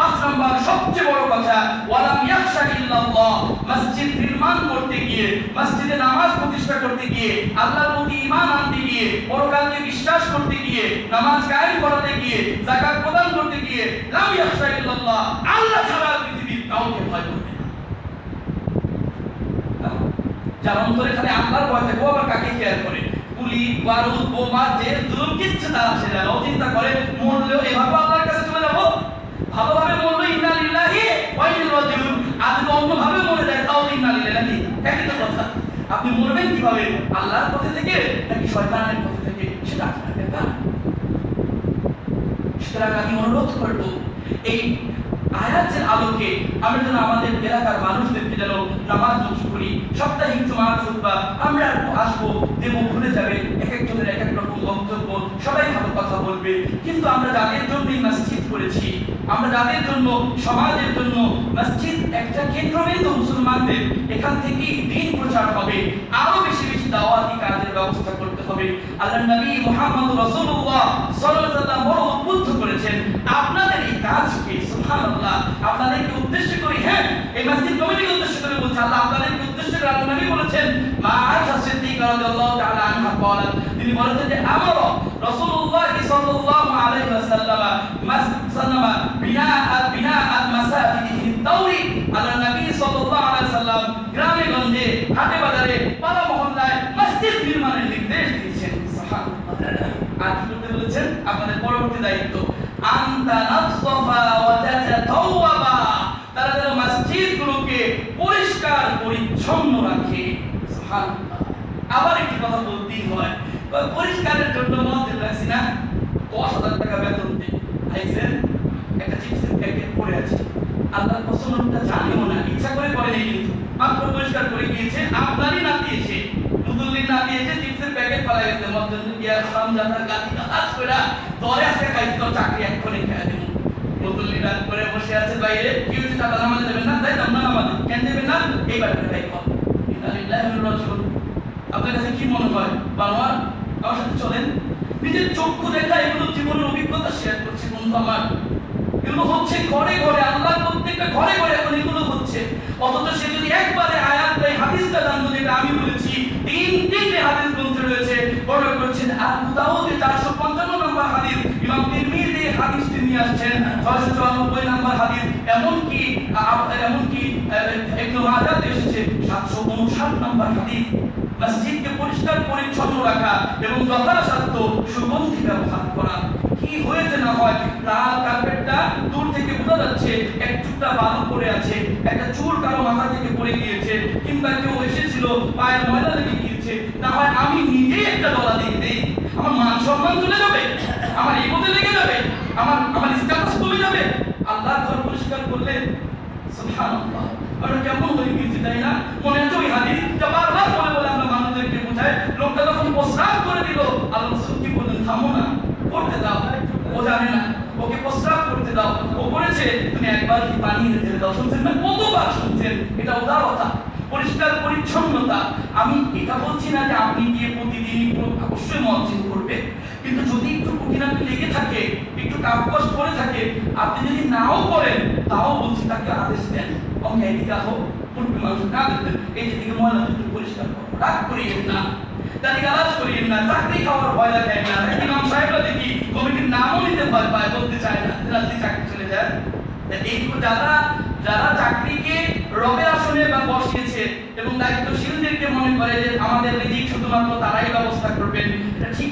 পাঁচ নাম্বার, সবচেয়ে বড় কথা, ওয়ালাম ইয়াখশা ইল্লাল্লাহ, মসজিদ নির্মাণ করতে গিয়ে, মসজিদে নামাজ প্রতিষ্ঠা করতে গিয়ে, আল্লাহর প্রতি ঈমান আনতে গিয়ে, পরকালকে বিশ্বাস করতে গিয়ে, নামাজ কায়েম করাতে গিয়ে, যাকাত প্রদান করতে গিয়ে, লাম ইয়াখশা ইল্লাল্লাহ, আল্লাহ ছাড়া পৃথিবীর কাউকে ভয় করবে না। যার অন্তরে খালি আল্লাহর ভয় থাকে, ও আবার কাকে কেয়ার করে? গুলি বারুদ, বোমা যে জুলুম, কিচ্ছু তার আসে চিন্তা করে, মরলেও এভাবে যাব ভালোভাবে মরলো ইন্না লিল্লাহি ওয়া ইন্না রাজিউন। আর যদি অন্যভাবে মরে যায় তাও ইন্না লিল্লাহি একই তো কথা। আপনি মরবেন কীভাবে? আল্লাহর পথে থেকে নাকি শয়তানের পথে থেকে? সেটা আপনার ব্যাপার। সুতরাং আমি অনুরোধ করব, এই আয়াতের আলোকে আমরা যেন আমাদের এলাকার মানুষদেরকে যেন নামাজ মুখী করি, সাপ্তাহিক জুমার খুতবা, আমরা আসব, দেব ভুলে যাবে, এক একজনের এক এক রকম বক্তব্য সবাই ভালো কথা বলবে। কিন্তু আমরা যাদের জন্য এই মসজিদ করেছি আমরা যাদের জন্য, সমাজের জন্য মসজিদ একটা কেন্দ্রবিন্দু মুসলমানদের, এখান থেকেই দিন প্রচার হবে। আরও বেশি বেশি দাওয়াতি কাজের ব্যবস্থা করতে হবে। আল্লাহ নবী মুহাম্মদ রাসূলুল্লাহ সাল্লাল্লাহু বড় উদ্বুদ্ধ করেছেন। আপনাদের এই কাজকে, সুবহানাল্লাহ, আপনাদেরকে উদ্দেশ্য করে হ্যাঁ এই মসজিদ কমিটিকে উদ্দেশ্য করে বলছে, আল্লাহ আপনাদেরকে উদ্দেশ্য করে আল্লাহ নবী বলেছেন, মা আয়েশা সিদ্দিকা রাদিয়াল্লাহু তাআলা আনহা বলেন। তিনি বলেছেন যে, আমার রাসূলুল্লাহ ওয়াসাল্লাম গ্রামে গঞ্জে হাটে বাজারে পাড়া মহল্লায় মসজিদ নির্মাণের নির্দেশ দিয়েছেন। আর কি করতে বলেছেন? আপনাদের পরবর্তী দায়িত্ব। আন্তা তাতাতাওয়াবা তারা যেন মসজিদগুলোকে পরিষ্কার, পরিচ্ছন্ন রাখে। আবার একটি কথা বলতেই হয়। পরিষ্কারের জন্য মসজিদ রাখছি না। দশ হাজার টাকা বেতন দিই। আইসেন একটা চিপসের প্যাকেট পড়ে আছে। আল্লাহ পছন্দটা জানিও না। ইচ্ছা করে করেনি কিন্তু। মাত্র পরিষ্কার করে গিয়েছে আপনারই না দিয়েছে মুদুল্লির না দিয়েছে চিপসের প্যাকেট পালা গেছে মধ্যে গিয়া সাম জাতার গাতি কাজ কইরা দরে আজকে খাইছি তো চাকরি এক্ষুনি খেয়ে দেবো। মুদুল্লি রাত করে বসে আছে বাইরে কি হচ্ছে টাকা নামাজ দেবেন না, তাই না নামাজ, কেন দেবেন না? এই কর ওয়া ইন্না আপনার কাছে কি মনে হয়? বানোয়ার আমার সাথে চলেন। নিজের চক্ষু দেখা, এগুলো জীবনের অভিজ্ঞতা শেয়ার করছি বন্ধু আমার। এগুলো হচ্ছে ঘরে ঘরে আল্লাহ প্রত্যেকটা ঘরে ঘরে এখন অথচ সে যদি একবারে আয়াত এই হাদিসটা জানতো যেটা আমি বলেছি, তিন তিনটে হাদিস গ্রন্থে রয়েছে। বর্ণনা করেছেন আবু দাউদে চারশো পঞ্চান্ন নম্বর হাদিস, ইমাম তিরমিজি হাদিসটি নিয়ে আসছেন, ছয়শো চুরানব্বই নম্বর হাদিস, এমনকি এমনকি একটু মাজাতে এসেছে, সাতশো উনষাট নম্বর হাদিস। মসজিদকে পরিষ্কার পরিচ্ছন্ন রাখা এবং যথাসাধ্য ব্যবহার করা। কি হয়েছে না হয়? লাল কার্পেটটা দূর থেকে বোঝা যাচ্ছে এক টুকটা বালু পড়ে আছে, একটা চুল কারও মাথা থেকে পড়ে গিয়েছে, কিংবা কেউ এসেছিল, পায়ের ময়লা লেগে গিয়েছে, না হয় আমি নিজেই একটা ডলা দিয়ে দেই। আমার মান সম্মান চলে যাবে, আমার এগোতে লেগে যাবে, আমার আমার স্ট্যাটাস কমে যাবে। আল্লাহ ঘর পরিষ্কার করলে, সুবহানাল্লাহ। আমরা কেমন তাই না? মনে আছে মানুষদেরকে বোঝাই লোকটা যখন প্রস্রাব করে দিল আল্লাহ রাসূল কি বললেন থামো না করতে দাও জানে না। ওকে প্রস্রাব করতে দাও। ও করেছে তুমি একবার কি পানি এনে দাও? শুনছেন না? কতবার শুনছেন? এটা উদারতা পরিষ্কার, পরিচ্ছন্নতা। আমি এটা বলছি না যে আপনি গিয়ে প্রতিদিনই পুরো অবশ্যই মসজিদ করবে কিন্তু যদি একটু কুটিনাটি লেগে থাকে, একটু কাপকস পড়ে থাকে, আপনি যদি নাও করেন, তাও বলছি তাকে আদেশ দেন। অঙ্গে এদিকে আহো এই যেদিকে ময়লা একটু পরিষ্কার করো। রাগ করিয়েন না। করিয়েন না, চাকরি খাওয়ার ভয় না। ইমাম সাহেবরা দেখি কমিটির নামও নিতে ভয় পায়, বলতে চায় না রাত্রি চাকরি চলে যায়। যারা যারা চাকরিকে রবের আসনে বা বসিয়েছে এবং দায়িত্বশীলদেরকে মনে করে যে আমাদের রিজিক শুধুমাত্র তারাই ব্যবস্থা করবেন, এটা ঠিক